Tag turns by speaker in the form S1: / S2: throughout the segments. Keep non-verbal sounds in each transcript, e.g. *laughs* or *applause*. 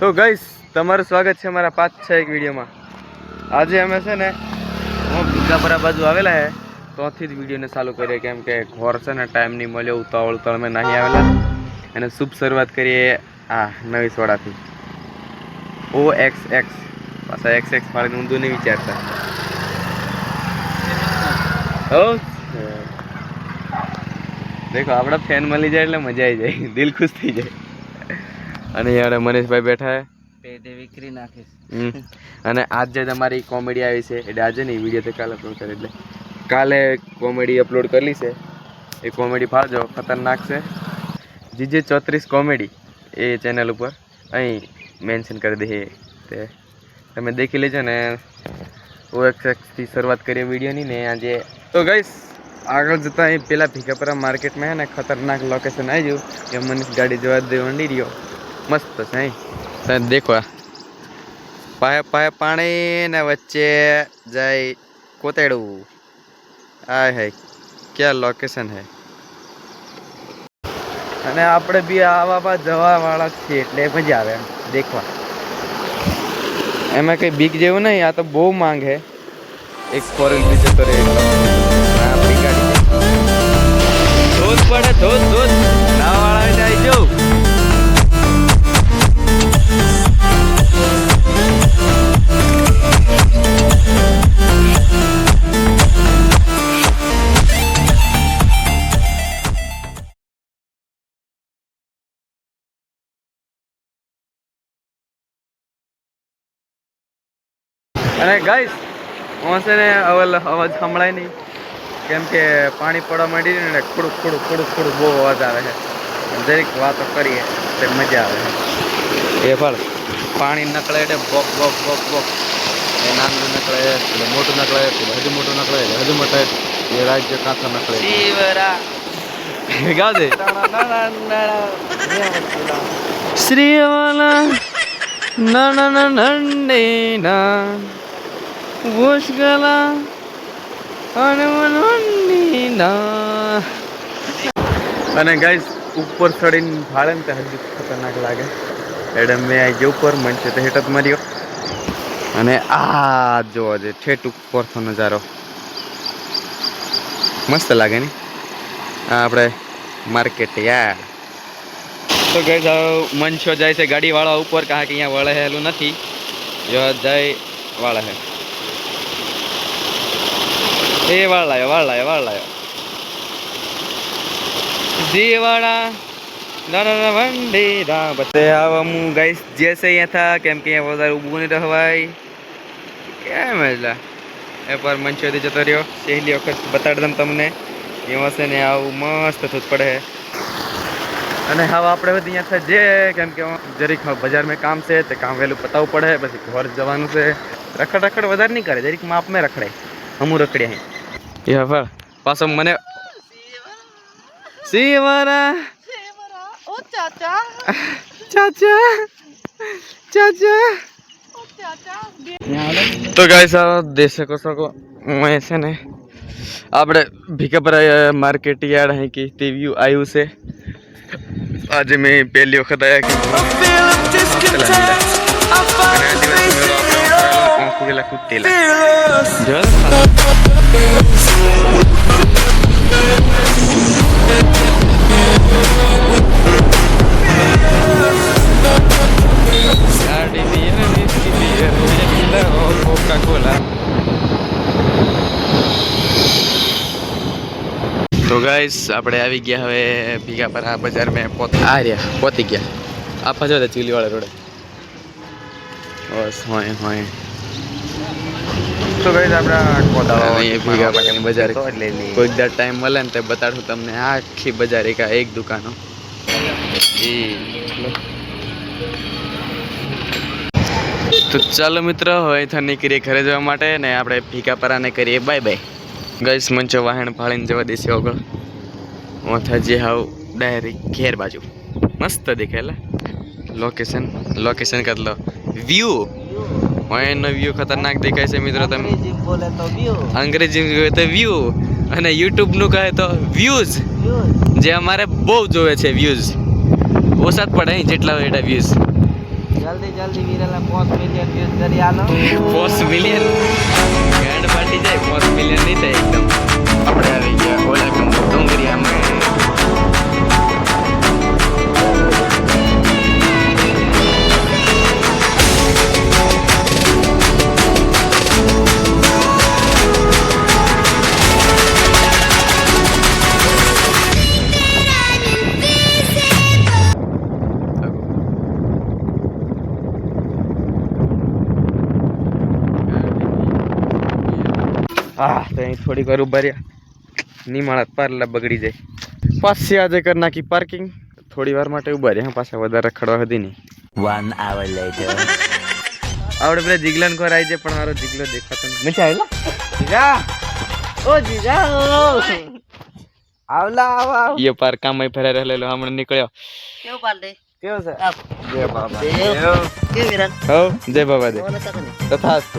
S1: તો ગઈશ તમારું સ્વાગત છે મારા પાંચ છ એક વિડીયોમાં. આજે અમે છે ને, હું ભીકાપરા બાજુ આવેલા હે ત્યાંથી જ વિડીયોને ચાલુ કરીએ, કેમ કે ઘોર છે ને ટાઈમ નહીં મળ્યો ઉતાવળ ઉતાવળ મેં નહીં આવેલા. અને શુભ શરૂઆત કરીએ આ નવી સોડાથી. ઓ એક્સ એક્સ પાછા એક્સ એક્સ મારે ઊંધું નહીં વિચારતા. હો? દેખો, આપણા ફેન મળી જાય એટલે મજા આવી જાય. દિલ ખુશ થઈ જાય. અને યાર મનીષભાઈ બેઠા હે.
S2: પેટે વિકરી નાખીશ.
S1: અને આજ જે તમારી કોમેડી આવી છે એટલે આજે નહીં વીડિયો તો કાલે અપલોડ કરે એટલે કાલે કોમેડી અપલોડ કરેલી છે. એ કોમેડી ફાળજો ખતરનાક છે. જીજે ચોત્રીસ કોમેડી એ ચેનલ ઉપર. અહીં મેન્શન કરી દઈએ તે. તમે દેખી લેજો ને. ઓએક્સએક્સથી શરૂઆત કરીએ વિડીયોની ને આજે. તો ગઈશ આગળ જતાં અહીં પેલા ભીખાપરા માર્કેટમાં હે ને ખતરનાક લોકેશન આવી ગયું. કે મનીષ ગાડી જવા દે વંડી રહ્યો. મસ્ત છે અહીં દેખો પાય પાય પાણી ને વચ્ચે જાય કોતેડું આ હાય, ક્યાં લોકેશન હે? અને આપણે બી આવા જવા વાળા છીએ, એટલે મજા આવે દેખવા. એમાં કઈ બીક જેવું નહીં, આ તો બહુ માંગ હે. એક ફોરેન બી જતો રહે. ધોધ પડે, ધોધ ધોધ. અને ગાઈસ હું છે ને અવલ અવાજ સંભળાય નહીં. કેમ કે પાણી પડવા માંડી ને ખુડું ખુડું ખુડું ખુડુક બહુ અવાજ આવે છે. દરેક વાતો કરીએ તે મજા આવે છે. એ પણ પાણી નકળે એટલે બોક બોક બોક બોક. એ નાનું નકળે એટલે મોટું નકળે એટલે હજુ મોટું નકળે એટલે હજુ મોટા એ રાજ્ય કાંથા નકળે.
S2: ગાજે
S1: શ્રીવાલા ના
S2: ના
S1: ના નંડીના હનુમનંડીના અને ગાઈસ ઉપર ચડીને ભાડે ને તે હજુ ખતરનાક લાગે. એટલે મેં આ જે ઉપર મનશે તો હેઠ મર્યો. અને આ જોવા જે ઠેઠ ઉપરનો નજારો. મસ્ત લાગે ને? આ આપણે માર્કેટ યાર તો ગઈ મંચો જાય છે ગાડીવાળા ઉપર, કારણ કે અહીંયા વળે હેલું નથી. જો જાય વાળે હે. એ વાળ લાયો વાળ લાયો વાળ લાયો જી વાળા વંડી ના બતે આવા હું ગાઈસ, જે અહીંયા થા, કેમ અહીંયા વધારે ઊભું નહીં રહેવાય. કેમ એટલે? એ પર મંચોથી જતો રહ્યો. પહેલી વખત બતાડ દઉં તમને. એમાં છે ને આવું મસ્ત થતું પડે. અને હવે આપણે બધી અહીંયા થાય જે, કેમ કે જરીક બજારમાં કામ છે, તે કામ વહેલું પતાવવું પડે. પછી ઘર જવાનું છે. રખડ રખડ વધારે નહીં કરે, જરીક માપ મેં રખડે. હમું રખડ્યા અહીં. એ હવે પાછો મને શિવરા.
S2: ઓ ચાચા.
S1: ચાચા. ચાચા. તો ગાઈસ આ દેખ શકો શકો મેં છે ને આપણે ભીખાપરા માર્કેટ યાર્ડ અહીં કે તે વ્યૂ આવ્યું છે. આજે મેં પહેલી વખત આવ્યા કે પેલા la ઓ કોકા-કોલા. તો ગાઈસ આપણે આવી ગયા હવે ભીગા પર આ બજાર મેં પોત આ રહ્યા, પોતી ગયા. આ પાછો ચીલીવાળા વાળા રોડે. બસ, હોય હોય. તો ગઈ આપણે
S2: ભેગા
S1: ભીગાપરાની બજાર. કોઈક દર ટાઈમ મળે ને તે બતાડું તમને. આખી બજાર એક એક દુકાનો. તો ચાલો મિત્ર હવે અહીંથી નીકળીએ ઘરે જવા માટે ને આપણે ભીકાપરાને કરીએ. બાય બાય ગઈસ મંચો વાહણ ફાળીને જવા દેશે આગળ ઓથા જે હાવ ડાયરેક્ટ ઘેર બાજુ. મસ્ત દેખાયેલા લોકેશન લોકેશન કરી લો. વ્યૂ એનો વ્યૂ ખતરનાક દેખાય છે મિત્રો તમે.
S2: અંગ્રેજી બોલે તો વ્યૂ
S1: અંગ્રેજી કહે તો વ્યૂ અને યુટ્યુબનું કહે તો વ્યૂઝ જે અમારે બહુ જોવે છે વ્યૂઝ ઓછા જ પડે જેટલા હોય એટલા વ્યૂઝ
S2: જલ્દી જલ્દી વિરેલા પાંચ મિલિયન વ્યૂઝ કરી આલો.
S1: પોસ્ટ મિલિયન ગાંડ ફાટી જાય પોસ્ટ મિલિયન નહીં થાય એકદમ. આપણે આવી ગયા ઓલા અહીં થોડીક વાર ઊભા રહ્યા. નિમાળા પારલા બગડી જાય. પાછી આજે કરી નાખી પાર્કિંગ થોડી વાર માટે ઊભા રહ્યા પાછા વધારે ખડવા હતી નહીં.
S3: વન આવર લેટર
S1: આવડે પેલા જીગલન કોર આવી જાય પણ મારો જીગલો દેખાતો મચા આવેલા?
S2: જીગા ઓ જીગા આવલા આવ આવ.
S1: એ પાર કામ ફેરા રહેલો હમણાં નીકળ્યો.
S2: કેવું દે? કેવું છે?
S1: જય બાબા.
S2: કે વિરાન?
S1: હો જય બાબા દે. તથાસ્તુ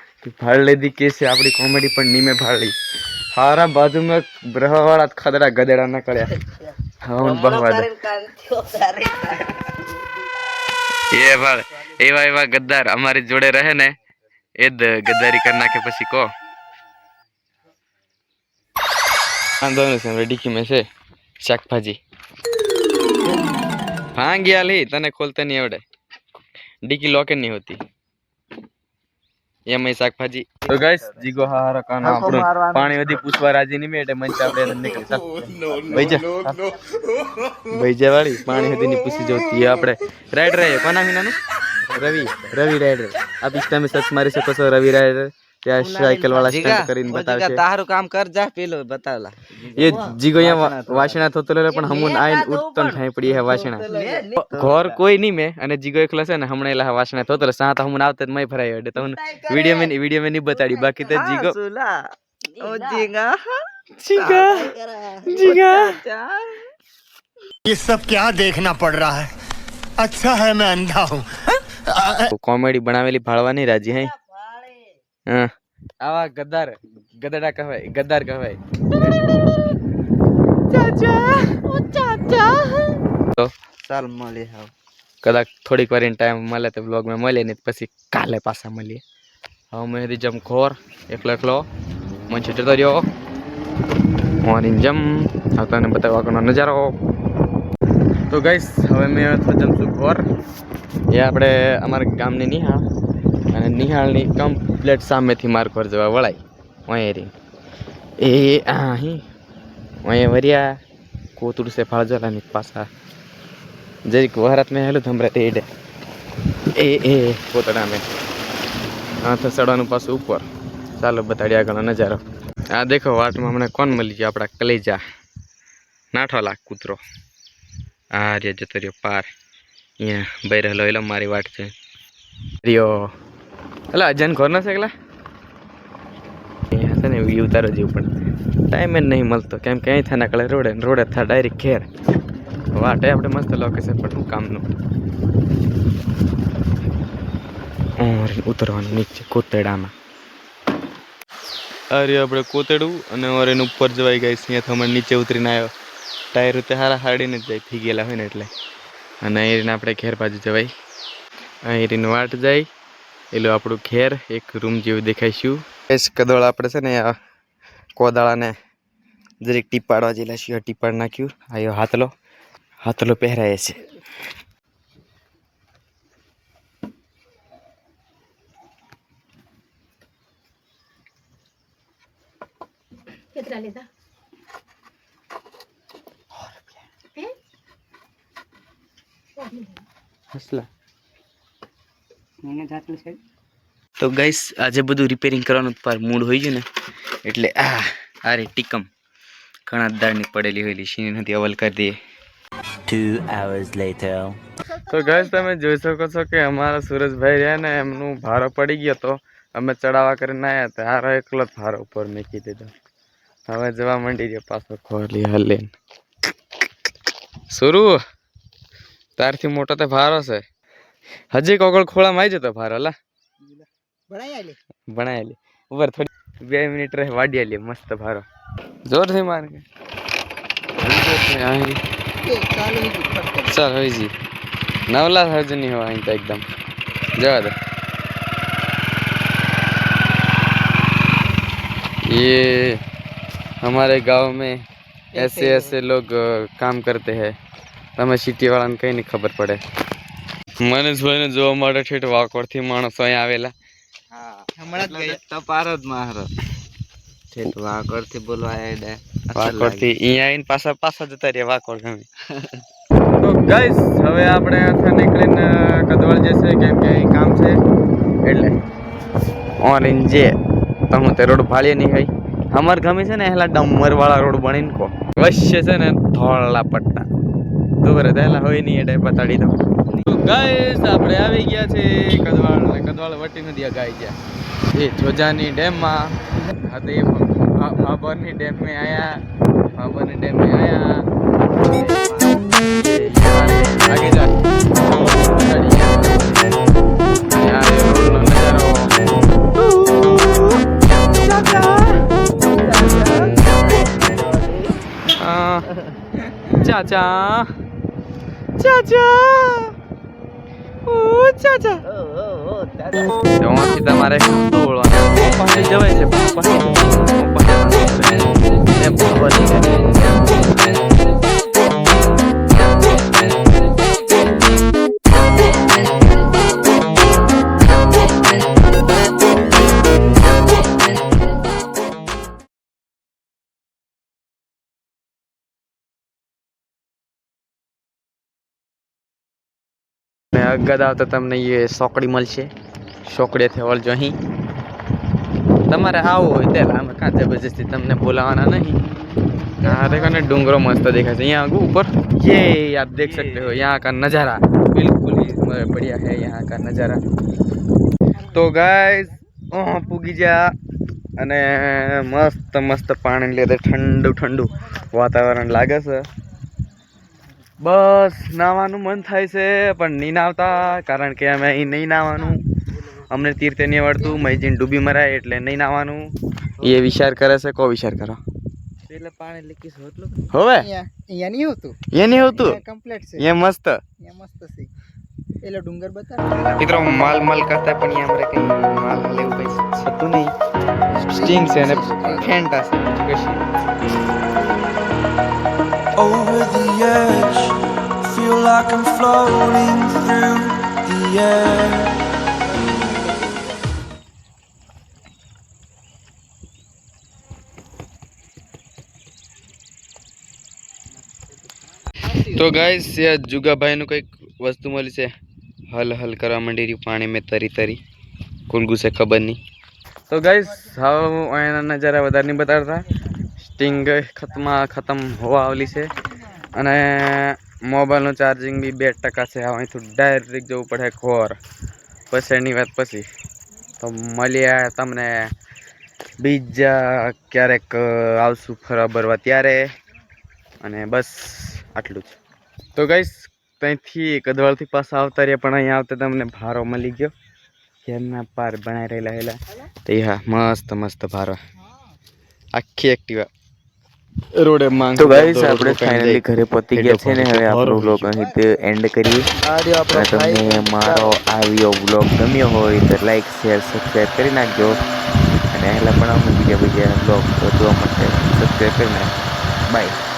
S1: ભાડ લીધી કેસે આપણી કોમેડી પણ નીમે ભાડ લી હારા બાજુમાં બ્રહવાળા વાળા ખદડા ગદેડા ના કર્યા હા બહવા એ ભાળ એવા એવા ગદ્દાર અમારી જોડે રહે ને એ જ ગદ્દારી કરી નાખે પછી કો. વાંધો નથી ડીકી મેં છે. શાકભાજી. ભાંગી આલી તને ખોલતા નહીં આવડે. ડીકી લોકે નહીં હોતી. એમાં શાકભાજી. તો ગાઈસ જીગો હારા કાનો આપણો પાણી વધી પૂછવા રાજી નહીં મેં એટલે મંચ આપણે એને નીકળી. ચાલ ભઈજા ભઈજા વાળી પાણી વધી ની પૂછી જોતી. આપણે રાઈડર એ કોના વિનાનું રવિ રવિ રાઈડર આપ ઇન્સ્ટા મે સર્ચ મારી શકો છો રવિ રાઈડર ત્યાં સાયકલ વાળા સ્ટન્ટ કરીને બતાવે છે
S4: તારું કામ કર જા પેલો બતાવલા
S1: એ જીગો અહીંયા વાસણા થતો લે પણ હમુન આઈન ઉઠતો ને ઠાઈ પડી હે વાસણા ઘર કોઈ નહીં મેં અને જીગો એકલો છે ને હમણાં એલા વાસણા થતો લે સાત હમુન આવતે મય ફરાયો એટલે તમને વિડીયો મેં વિડીયો મેં નહીં બતાડી બાકી તો જીગો
S2: સુલા ઓ જીગા
S1: જીગા જીગા
S5: ये सब क्या देखना पड़ रहा है अच्छा है मैं अंधा हूँ
S1: કોમેડી બનાવેલી ભાળવા નહીં રાજી હે હા આવા ગદ્દાર ગદડા કહેવાય ગદ્દાર કહેવાય. તો?
S4: ચાલ મળી હા
S1: કદાચ થોડીક વાર ટાઈમ મળે તો બ્લોગમાં મળીએ ને પછી કાલે પાછા મળીએ. હવે મેં હરી જમ ખોર એકલો એકલો. મને જતો રહ્યો. મોર્નિંગ જમ હવે તને બતાવવા આગળનો નજારો. તો ગઈશ હવે મેં જમશું ખોર એ આપણે અમારા ગામની નિહાળ અને નિહાળની કમ્પ્લેટ સામેથી માર પર જવા વળાય. વહેરી એ અહીં અહીંયા વરિયા કોતુડ છે ફાળજોલાની પાછા. જરીક વહરાત મેં હેલું ધમરે તે એડે એ એ પોતડા મેં. હા તો પાછું ઉપર. ચાલો બતાડી આગળનો નજારો. આ દેખો, વાટમાં હમણાં કોણ મળી ગયો? આપણા કલેજા. નાઠો લાખ કૂતરો. આ રે જતો રહ્યો પાર. અહીંયા ભાઈ રહેલો એલો મારી વાટ છે. રહ્યો. એટલે અજાન ઘર નથી એકલા? અહીંયા છે ને વ્યૂ ઉતારો જેવું પણ. ટાઈમ જ નહીં મળતો. કેમ કે અહીં થાય કળે રોડે રોડે થાય ડાયરેક્ટ ઘેર. વાટે આપણે મસ્ત લોકેશન પણ શું કામનું. ઉતરવાનું નીચે કોતેડામાં અરે, આપણે કોતેડું અને ઓરે એનું ઉપર જવાઈ ગઈ અહીંયા હમણાં નીચે ઉતરીને આવ્યો ટાયર ઉતે હારા હાડીને જ જાય, થઈ ગયેલા હોય ને એટલે. અને અહીં આપણે ઘેર બાજુ જવાય. અહીં વાટ જાય. એલું આપણું ઘેર એક રૂમ જેવું દેખાઈશું. એસ કદોળ આપણે છે ને આ કોદાળાને જરીક ટીપાડવા જેલા છીએ ટીપાડ નાખ્યું. આયો હાથલો હાથલો પહેરાય છે.
S6: કેટલા લીધા?
S1: હસલા. તો ગાઈસ આજે બધું રિપેરિંગ કરવાનું પર મૂડ હોય છે ને એટલે આ અરે ટીકમ. ઘણા દાળની પડેલી હોયેલી શીની નથી અવલ કરી દઈએ.
S3: Two hours later.
S1: તો ગાઈસ તમે જોઈ શકો છો કે અમારા સુરજભાઈ રહ્યા ને એમનું ભારો પડી ગયો તો અમે ચડાવવા કરીને આવ્યા હતા. હારો એકલો જ ભારો ઉપર મૂકી દીધો. હવે જવા માંડી ગયો પાછો ખોલી હલીને. સુરુ તારથી મોટો તો ભારો છે. હજી કોકળ ખોળામાં આવી જતો ભારો લા બનાવેલી ઉપર થોડી બે મિનિટ રહે વાડી લે મસ્ત ભારો જોરથી માર કે હજી જોરથી અહીં ચાલ હોય જી નવલા હજુ નહીં હોય અહીં તો એકદમ જવા દે ये हमारे गांव में ऐसे ऐसे लोग अ, काम करते हैं તમે સિટી વાળાને કઈ નહીં ખબર પડે મનીષભાઈને જોવા માટે ઠેઠ વાકોડથી માણસો અહીં આવેલા.
S4: હમણાં જ તો પારો જ મારો. ઠેઠ વાગડથી બોલવા
S1: વાકોડથી અહીંયા આવીને પાછા પાછા જતા રહ્યા વાકોડ ગમે. *laughs* તો ગાઈસ હવે આપણે અહીંથી નીકળીને કદવાળ જશે કેમ કે અહીં કામ છે. એટલે ઓરેન્જ જે તમે તે રોડ ભાળીએ નહીં હોય. અમાર ગમે છે ને એલા ડમર વાળા રોડ બનીને કો. વશ્ય છે ને ધોળા પટ્ટા. તું બરે દેલા હોય નહીં એટલે બતાડી દઉં. ગાઈસ આપણે આવી ગયા છે કદવાળ કદવાળ વટી નદી ગાઈ ગયા. એ જોજાની ડેમમાં. હતી ભાભરની ડેમે આવ્યા ભાભરની ડેમે આવ્યા ચાચા. ચાચા. ઓ ચાચા ત્યાંથી તમારે શું પપ્પાને જવાય છે અગદ આવતા તમને એ સોકડી મળશે સોકડીથી વળજો અહીં તમારે આવવું હોય ત્યારે અમે કાં જબરજસ્તી તમને બોલાવાના નહીં हाँ देखो ना डूंगरो मस्त देखा है यहाँ ऊपर ये आप देख सकते हो यहाँ का नज़ारा बिल्कुल ही बढ़िया है यहाँ का नज़ारा તો ગાઈસ પૂગી ગયા અને મસ્ત મસ્ત પાણી લીધે ઠંડુ ઠંડુ વાતાવરણ લાગે છે બસ નાવાનું મન થાય છે પણ નહીં નાવતા કારણ કે અમે અહીં નહીં નાવાનું. અમને તીર્થે નહીં આવડતું મહીજીને ડૂબી મરાય એટલે નહીં નાવાનું. એ વિચાર કરે છે કો વિચાર કરો?
S4: એટલે પાણી લીકીશ હોટલું
S1: હવે?
S2: અહીંયા નહીં હોતું.
S1: એ નહીં હોતું?
S2: કમ્પ્લીટ છે.
S1: એ મસ્ત.
S2: અહીંયા મસ્ત છે. એટલે ડુંગર બતાવ.
S1: મિત્રો માલ માલ કરતા પણ અહીંયા અમારે કંઈ માલ હાલ કંઈ થતું નહીં. સ્ટિંગ છે અને ફેન્ટા છે બીજું કશું
S3: over the edge. Feel like I'm floating through the air.
S1: તો ગાઈસ એ જુગાભાઈનું કંઈક વસ્તુ મળી છે હલ હલ કરવા માંડી રહ્યું પાણી મેં તરી તરી કુલગુ ખબર નહીં તો ગાઈસ હવે હું અહીંના નજારા વધારે નહીં બતાડતા સ્ટિંગ ખતમાં ખતમ હોવા આવેલી છે. અને મોબાઈલનું ચાર્જિંગ બી બે ટકા છે. અહીંથી ડાયરેક્ટ જવું પડે ખોર પછી એની વાત પછી. તો મળ્યા તમને બીજા ક્યારેક આવશું ફરવા ભરવા ત્યારે. અને બસ આટલું જ. તો ગઈશ ત્યાંથી કદવાળથી પાછા આવતા રહ્યા, પણ અહીંયા આવતા તમને ભારો મળી ગયો. ઘેરના પાર બનાવી રહેલા હેલા. તો હા, મસ્ત મસ્ત ભારો. આખી એક્ટિવા રોડે માંગ
S7: તો ગાઈસ આપણે ફાઇનલી ઘરે પહોંચી ગયા છે ને હવે આપણો વ્લોગ અહીં એન્ડ કરીએ. અને તમને મારો આ વિડિયો વ્લોગ ગમ્યો હોય તો લાઈક શેર સબસ્ક્રાઈબ કરી નાખજો. અને પહેલાં પણ અમે બીજા બીજા વ્લોગ જોવા માટે સબસ્ક્રાઈબ કરી નાખજો. બાય